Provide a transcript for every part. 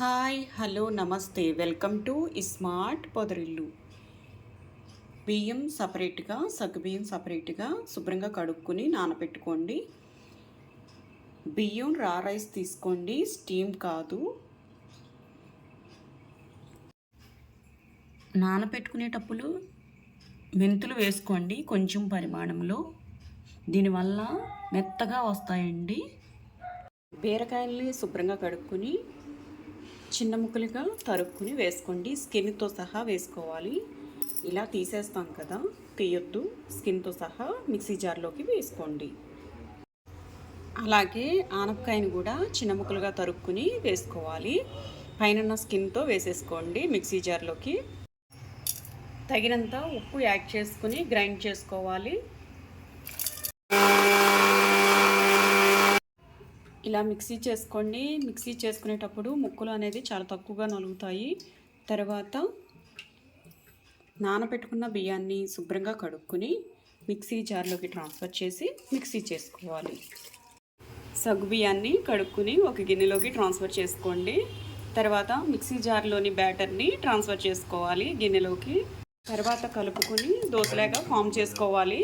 Hi hello namaste. Welcome to smart పొదరిల్లు. బియ్యం సపరేట్గా సగ్గుబియ్యం సపరేట్గా శుభ్రంగా కడుక్కొని నానబెట్టుకోండి. బియ్యం రా రైస్ తీసుకోండి. స్టీమ్ కాదు. నానబెట్టుకునేటప్పుడు మెంతులు వేసుకోండి కొంచెం పరిమాణంలో. దీనివల్ల మెత్తగా వస్తాయండి. బీరకాయల్ని శుభ్రంగా కడుక్కొని చిన్న ముక్కలుగా తరుక్కుని వేసుకోండి. స్కిన్తో సహా వేసుకోవాలి. ఇలా తీసేస్తాం కదా తీయొద్దు. స్కిన్తో సహా మిక్సీ జార్లోకి వేసుకోండి. అలాగే ఆనపకాయని కూడా చిన్న ముక్కలుగా తరుక్కుని వేసుకోవాలి. పైన స్కిన్తో వేసేసుకోండి మిక్సీ జార్లోకి. తగినంత ఉప్పు యాడ్ చేసుకుని గ్రైండ్ చేసుకోవాలి. ఇలా మిక్సీ చేసుకోండి. మిక్సీ చేసుకునేటప్పుడు ముక్కలు అనేది చాలా తక్కువగా నలుగుతాయి. తర్వాత నానబెట్టుకున్న బియ్యాన్ని శుభ్రంగా కడుక్కుని మిక్సీ జార్లోకి ట్రాన్స్ఫర్ చేసి మిక్సీ చేసుకోవాలి. సగ్గు బియ్యాన్ని కడుక్కుని ఒక గిన్నెలోకి ట్రాన్స్ఫర్ చేసుకోండి. తర్వాత మిక్సీ జార్లోని బ్యాటర్ని ట్రాన్స్ఫర్ చేసుకోవాలి గిన్నెలోకి. తర్వాత కలుపుకొని దోశలాగా ఫామ్ చేసుకోవాలి.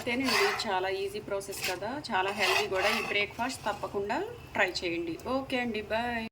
ఇంతేనండి చాలా ఈజీ ప్రాసెస్ కదా. చాలా హెల్తీ కూడా. ఈ బ్రేక్ఫాస్ట్ తప్పకుండా ట్రై చేయండి. ఓకే అండి బాయ్